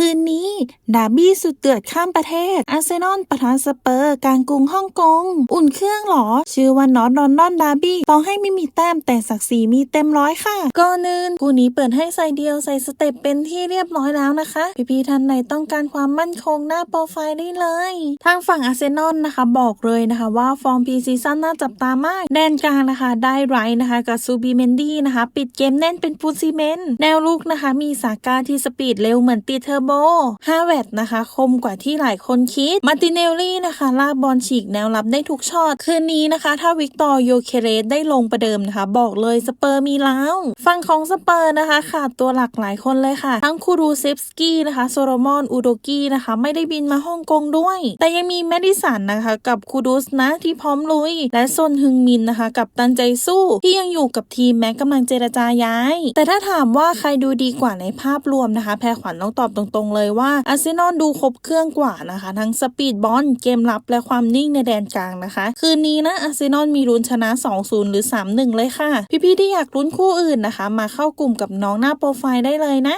คืนนี้ดาบี้สุดเดือดข้ามประเทศ อาร์เซนอลปะทะสเปอร์กลางกรุงฮ่องกง อุ่นเครื่องหรอ ชื่อว่านอตลอนดอนดาบี้ต่อให้ไม่มีแต้มแต่ศักดิ์ศรีมีเต็มร้อยค่ะก่อนอื่นคู่นี้เปิดให้ใส่เดียวใส่สเต็ปเป็นที่เรียบร้อยแล้วนะคะ พี่ๆท่านไหนต้องการความมั่นคงหน้าโปรไฟล์ได้เลย ทางฝั่งอาร์เซนอลนะคะ บอกเลยนะคะว่าฟอร์มพีซีซั่นน่าจับตามาก แดนกลางนะคะ ได้ไรนะคะกับซูบิเมนดี้นะคะ ปิดเกมแน่นเป็นฟูซิเมนแนวลุกนะคะ มีสาก้าที่สปีดเร็วเหมือนตีเทอร์โบ5แวตนะคะ คมกว่าที่หลายคนคิด มาติเนลลี่นะคะ ลากบอลฉีกแนวรับได้ทุกช็อต คืนนี้นะคะ ถ้าวิกตอร์โยเคเรสได้ลงประเดิมนะคะ บอกเลยสเปอร์มีแล้วฝั่งของสเปอร์นะคะขาดตัวหลักหลายคนเลยค่ะ ทั้งคูรูเซฟสกี้นะคะ โซโลมอน อูโดกี้นะคะ ไม่ได้บินมาฮ่องกงด้วย แต่ยังมีแมดิสันนะคะ กับคูดูสนะที่พร้อมลุย และซนฮึงมินนะคะ กับตันใจสู้ที่ยังอยู่กับทีมแม้กำลังเจรจาย้าย แต่ถ้าถามว่าใครดูดีกว่าในภาพรวมนะคะ แพรขวัญต้องตอบตรงรง ๆ เลยว่าอาร์เซนอลดูครบเครื่องกว่านะคะ ทั้งสปีดบอลเกมรับและความนิ่งในแดนกลางนะคะ คืนนี้นะอาร์เซนอลมีลุ้นชนะ 2-0 หรือ 3-1 เลยค่ะ พี่ๆที่อยากลุ้นคู่อื่นนะคะ มาเข้ากลุ่มกับน้องหน้าโปรไฟล์ได้เลยนะ